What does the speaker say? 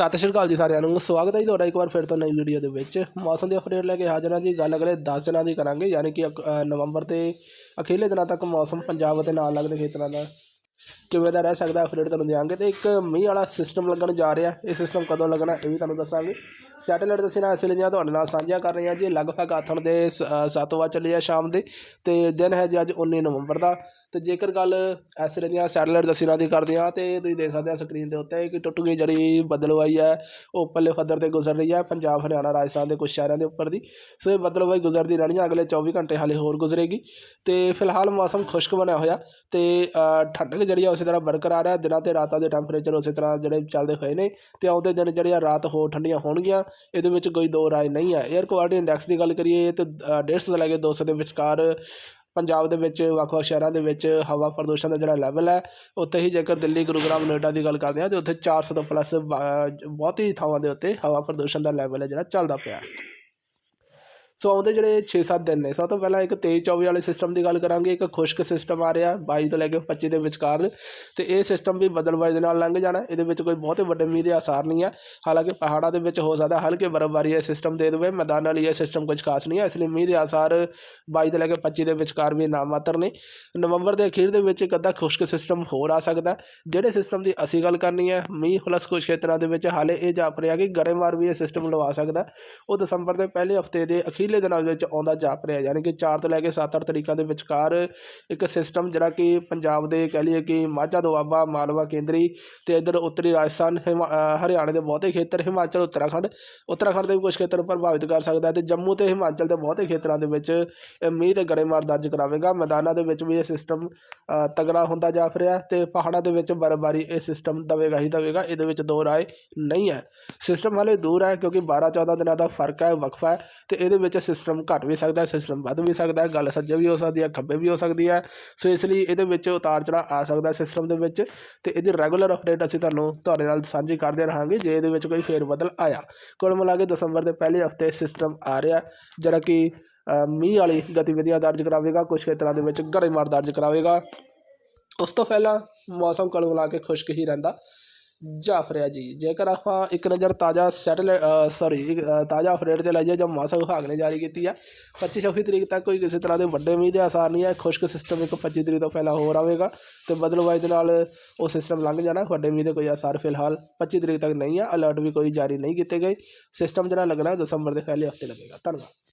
ਸਤਿ ਸ਼੍ਰੀ ਅਕਾਲ ਜੀ ਸਾਰਿਆਂ ਨੂੰ। ਸਵਾਗਤ ਹੈ ਜੀ ਤੁਹਾਡਾ ਇੱਕ ਵਾਰ ਫਿਰ ਤੋਂ ਨਵੀਂ ਵੀਡੀਓ ਦੇ ਵਿੱਚ। ਮੌਸਮ ਦੀ ਅਪਡੇਟ ਲੈ ਕੇ ਹਾਜ਼ਰ ਹਾਂ ਜੀ। ਗੱਲ ਅਗਲੇ 10 ਦਿਨਾਂ ਦੀ ਕਰਾਂਗੇ, ਯਾਨੀ ਕਿ ਅਕ- ਨਵੰਬਰ 'ਤੇ ਅਖੀਲੇ ਦਿਨਾਂ ਤੱਕ ਮੌਸਮ ਪੰਜਾਬ ਅਤੇ ਨਾਲ ਲੱਗਦੇ ਖੇਤਰਾਂ ਦਾ ਕਿਵੇਂ ਦਾ ਰਹਿ ਸਕਦਾ ਅਪਡੇਟ ਤੁਹਾਨੂੰ ਦਿਆਂਗੇ। ਤੇ ਇੱਕ ਮੀਂਹ ਵਾਲਾ ਸਿਸਟਮ ਲੱਗਣ ਜਾ ਰਿਹਾ। ਇਹ ਸਿਸਟਮ ਕਦੋਂ ਲੱਗਣਾ, ਇਹ ਵੀ ਤੁਹਾਨੂੰ ਦੱਸਾਂਗੇ। ਸੈਟੇਲਾਈਟ ਅਸੀਂ ਨਾ ਇਸ ਲਈ ਤੁਹਾਡੇ ਨਾਲ ਸਾਂਝਾ ਕਰ ਰਹੇ ਹਾਂ ਜੀ। ਲਗਭਗ ਆਥਣ ਦੇ 7 ਵਜੇ ਚੱਲੀ ਆ ਸ਼ਾਮ ਦੇ। ਤੇ ਦਿਨ ਹੈ ਜੀ ਅੱਜ 19 ਨਵੰਬਰ ਦਾ। ਅਤੇ ਜੇਕਰ ਗੱਲ ਇਸ ਤਰ੍ਹਾਂ ਦੀਆਂ ਸੈਟੇਲਾਈਟ ਦਸਿਨਾ ਦੀ ਕਰਦੇ ਹਾਂ ਤੇ ਤੁਸੀਂ ਦੇਖ ਸਕਦੇ ਆ ਸਕਰੀਨ ਦੇ ਉੱਤੇ ਕਿ ਟੁੱਟ ਗਈ ਜਿਹੜੀ ਬਦਲਵਾਈ ਹੈ ਉਹ ਉੱਪਰਲੇ ਪੱਧਰ ਤੇ ਗੁਜ਼ਰ ਰਹੀ ਹੈ ਪੰਜਾਬ ਹਰਿਆਣਾ ਰਾਜਸਥਾਨ ਦੇ ਕੁਝ ਸ਼ਹਿਰਾਂ ਦੇ ਉੱਪਰ ਦੀ। ਸੋ ਇਹ ਬਦਲਵਾਈ ਗੁਜ਼ਰਦੀ ਰਹਿਣੀ ਹੈ ਅਗਲੇ 24 ਘੰਟੇ ਹਾਲੇ ਹੋਰ ਗੁਜ਼ਰੇਗੀ। ਅਤੇ ਫਿਲਹਾਲ ਮੌਸਮ ਖੁਸ਼ਕ ਬਣਿਆ ਹੋਇਆ ਤੇ ਅ, ਠੰਡਕ ਜਿਹੜੀ ਆ ਉਸੇ ਤਰ੍ਹਾਂ ਬਰਕਰਾਰ ਹੈ। ਦਿਨਾਂ ਤੇ ਰਾਤਾਂ ਦੇ ਟੈਂਪਰੇਚਰ ਉਸੇ ਤਰ੍ਹਾਂ ਜਿਹੜੇ ਚੱਲਦੇ ਹੋਏ ਨੇ ਤੇ ਆਉਂਦੇ ਦਿਨ ਜਿਹੜੇ ਆ ਰਾਤ ਹੋਰ ਠੰਡੀਆਂ ਹੋਣਗੀਆਂ ਇਹਦੇ ਵਿੱਚ ਕੋਈ ਦੋ ਰਾਏ ਨਹੀਂ ਹੈ। 에ਅਰ ਕੁਆਲਿਟੀ ਇੰਡੈਕਸ ਦੀ ਗੱਲ ਕਰੀਏ ਤੇ ਅ, 150 ਤੋਂ ਲੈ ਕੇ 200 ਦੇ ਵਿਚਕਾਰ ਪੰਜਾਬ ਦੇ ਵਿੱਚ, ਵੱਖ-ਵੱਖ ਸ਼ਹਿਰਾਂ ਦੇ ਵਿੱਚ ਹਵਾ ਪ੍ਰਦੂਸ਼ਣ ਦਾ ਜਿਹੜਾ ਲੈਵਲ ਹੈ, ਉੱਥੇ ਹੀ ਜੇਕਰ ਦਿੱਲੀ, ਗੁਰੂਗ੍ਰਾਮ, ਨੋਇਡਾ ਦੀ ਗੱਲ ਕਰਦੇ ਹਾਂ, ਤਾਂ ਉੱਥੇ ਚਾਰ ਸੌ ਤੋਂ ਪਲੱਸ ਬਹੁਤ ਹੀ ਥਾਵਾਂ ਦੇ ਉੱਤੇ ਹਵਾ ਪ੍ਰਦੂਸ਼ਣ ਦਾ ਲੈਵਲ ਹੈ ਜਿਹੜਾ ਚੱਲਦਾ ਪਿਆ। ਸੋ ਆਉਂਦੇ ਜਿਹੜੇ 6-7 ਦਿਨ ਨੇ, ਸਭ ਤੋਂ ਪਹਿਲਾਂ ਇੱਕ 23-24 ਵਾਲੇ ਸਿਸਟਮ ਦੀ ਗੱਲ ਕਰਾਂਗੇ, ਇੱਕ ਖੁਸ਼ਕ ਸਿਸਟਮ ਆ ਰਿਹਾ 22 ਤੋਂ ਲੈ ਕੇ 25 ਦੇ ਵਿਚਕਾਰ। ਤੇ ਇਹ ਸਿਸਟਮ ਵੀ ਬਦਲਵਾਈ ਦੇ ਨਾਲ ਲੰਘ ਜਾਣਾ, ਇਹਦੇ ਵਿੱਚ ਕੋਈ ਬਹੁਤੇ ਵੱਡੇ ਮੀਂਹ ਦੇ ਆਸਾਰ ਨਹੀਂ ਆ। ਹਾਲਾਂਕਿ ਪਹਾੜਾਂ ਦੇ ਵਿੱਚ ਹੋ ਸਕਦਾ ਹਲਕੇ ਬਰਫ਼ਬਾਰੀ ਇਹ ਸਿਸਟਮ ਦੇ ਦੇਵੇ, ਮੈਦਾਨ ਵਾਲੀ ਇਹ ਸਿਸਟਮ ਕੁਝ ਖਾਸ ਨਹੀਂ ਹੈ ਇਸ ਲਈ ਮੀਂਹ ਦੇ ਆਸਾਰ 22 ਤੋਂ ਲੈ ਕੇ 25 ਦੇ ਵਿਚਕਾਰ ਵੀ ਨਾਮਾਤਰ ਨੇ। ਨਵੰਬਰ ਦੇ ਅਖੀਰ ਦੇ ਵਿੱਚ ਇੱਕ ਅੱਧਾ ਖੁਸ਼ਕ ਸਿਸਟਮ ਹੋਰ ਆ ਸਕਦਾ, ਜਿਹੜੇ ਸਿਸਟਮ ਦੀ ਅਸੀਂ ਗੱਲ ਕਰਨੀ ਹੈ ਮੀਂਹ ਪਲੱਸ ਕੁਝ ਖੇਤਰਾਂ ਦੇ ਵਿੱਚ ਹਾਲੇ ਇਹ ਜਾਪ ਰਿਹਾ ਕਿ ਗਰੇਮਾਰ ਵੀ ਇਹ ਸਿਸਟਮ ਲਵਾ ਸਕਦਾ। ਉਹ ਦਸੰਬਰ ਦੇ ਪਹਿਲੇ ਹਫ਼ਤੇ ਦੇ ਅਖੀਰ ਪਹਿਲੇ ਦਿਨਾਂ ਵਿੱਚ ਆਉਂਦਾ ਜਾਪ ਰਿਹਾ, ਯਾਨੀ ਕਿ 4 ਤੋਂ ਲੈ ਕੇ 7-8 ਤਰੀਕਾਂ ਦੇ ਵਿਚਕਾਰ ਇੱਕ ਸਿਸਟਮ ਜਿਹੜਾ ਕਿ ਪੰਜਾਬ ਦੇ ਕਹਿ ਲਈਏ ਕਿ ਮਾਝਾ ਦੁਆਬਾ ਮਾਲਵਾ ਕੇਂਦਰੀ ਤੇ ਇਧਰ ਉੱਤਰੀ ਰਾਜਸਥਾਨ, ਹਿਮਾ- ਹਰਿਆਣੇ ਦੇ ਬਹੁਤੇ ਖੇਤਰ, ਹਿਮਾਚਲ, ਉੱਤਰਾਖੰਡ। ਉੱਤਰਾਖੰਡ ਦੇ ਵੀ ਕੁਝ ਖੇਤਰ ਪ੍ਰਭਾਵਿਤ ਕਰ ਸਕਦਾ ਹੈ ਤੇ ਜੰਮੂ ਤੇ ਹਿਮਾਚਲ ਦੇ ਬਹੁਤੇ ਖੇਤਰਾਂ ਦੇ ਵਿੱਚ ਇਹ ਮੀਂਹ ਤੇ ਗੜੇਮਾਰ ਦਰਜ ਕਰਾਵੇਗਾ। ਮੈਦਾਨਾਂ ਦੇ ਵਿੱਚ ਵੀ ਇਹ ਸਿਸਟਮ ਤਗੜਾ ਹੁੰਦਾ ਜਾ ਰਿਹਾ ਤੇ ਪਹਾੜਾਂ ਦੇ ਵਿੱਚ ਬਰਫ਼ਬਾਰੀ ਇਹ ਸਿਸਟਮ ਦਵੇਗਾ ਹੀ ਦਵੇਗਾ, ਇਹਦੇ ਵਿੱਚ ਦੋ ਰਾਏ ਨਹੀਂ ਹੈ। ਸਿਸਟਮ ਹਾਲੇ ਦੂਰ ਹੈ ਕਿਉਂਕਿ 12-14 ਦਿਨਾਂ ਦਾ ਫ਼ਰਕ ਹੈ, ਵਕਫਾ ਹੈ ਤੇ ਇਹਦੇ ਵਿੱਚ ਸਿਸਟਮ ਘਟ ਵੀ ਸਕਦਾ ਸਿਸਟਮ ਵੱਧ ਵੀ ਸਕਦਾ, ਗੱਲ ਸੱਜੇ ਵੀ ਹੋ ਸਕਦੀ ਹੈ ਖੱਬੇ ਵੀ ਹੋ ਸਕਦੀ ਹੈ ਸੋ ਇਸ ਲਈ ਇਹਦੇ ਵਿੱਚ ਉਤਾਰ ਚੜਾਅ ਆ ਸਕਦਾ ਸਿਸਟਮ ਦੇ ਵਿੱਚ ਤੇ ਇਹਦੀ ਰੈਗੂਲਰ ਅਪਡੇਟ ਅਸੀਂ ਤੁਹਾਨੂੰ ਤੁਹਾਡੇ ਨਾਲ ਸਾਂਝੀ ਕਰਦੇ ਰਹਾਂਗੇ, ਜੇ ਇਹਦੇ ਵਿੱਚ ਕੋਈ ਫੇਰ ਬਦਲ ਆਇਆ। ਕੁੱਲ ਮਿਲਾ ਕੇ ਦਸੰਬਰ ਦੇ ਪਹਿਲੇ ਹਫ਼ਤੇ ਸਿਸਟਮ ਆ ਰਿਹਾ, ਜਿਹੜਾ ਕਿ ਮੀਂਹ ਵਾਲੀ ਗਤੀਵਿਧੀਆਂ ਦਰਜ ਕਰਾਵੇਗਾ ਕੁਝ ਖੇਤਰਾਂ ਦੇ ਵਿੱਚ ਗੜੇਮਾਰ ਦਰਜ ਕਰਾਵੇਗਾ। ਉਸ ਤੋਂ ਪਹਿਲਾਂ ਮੌਸਮ ਕੁੱਲ ਮਿਲਾ ਕੇ ਖੁਸ਼ਕ ਹੀ ਰਹਿੰਦਾ। ਜਾਫਰਿਆ ਜੀ। ਜੇਕਰ ਆਪਾਂ ਇੱਕ ਨਜ਼ਰ ਤਾਜ਼ਾ ਸੈਟੇਲਾਈਟ ਸੌਰੀ ਤਾਜ਼ਾ ਅਪਡੇਟ ਤੇ ਲਾਈਏ ਜੋ ਮੌਸਮ ਵਿਭਾਗ ਨੇ ਜਾਰੀ ਕੀਤੀ ਆ 25 26 ਤਰੀਕ ਤੱਕ ਕੋਈ ਕਿਸੇ ਤਰ੍ਹਾਂ ਦੇ ਵੱਡੇ ਮੀਂਹ ਦੇ ਆਸਾਰ ਨਹੀਂ ਹੈ ਖੁਸ਼ਕ ਸਿਸਟਮ ਇੱਕ 25 ਤਰੀਕ ਤੋਂ ਪਹਿਲਾਂ ਹੋਰ ਆਵੇਗਾ ਤੇ ਬਦਲਵਾਈ ਦੇ ਨਾਲ ਉਹ ਸਿਸਟਮ ਲੰਘ ਜਾਣਾ। ਵੱਡੇ ਮੀਂਹ ਦੇ ਕੋਈ ਆਸਾਰ ਫਿਲਹਾਲ 25 ਤਰੀਕ ਤੱਕ ਨਹੀਂ ਆ। ਅਲਰਟ ਵੀ ਕੋਈ ਜਾਰੀ ਨਹੀਂ ਕੀਤੇ ਗਏ। ਸਿਸਟਮ ਜਿਹੜਾ ਲੱਗਣਾ ਦਸੰਬਰ ਦੇ ਪਹਿਲੇ ਹਫ਼ਤੇ ਲੱਗੇਗਾ। ਧੰਨਵਾਦ।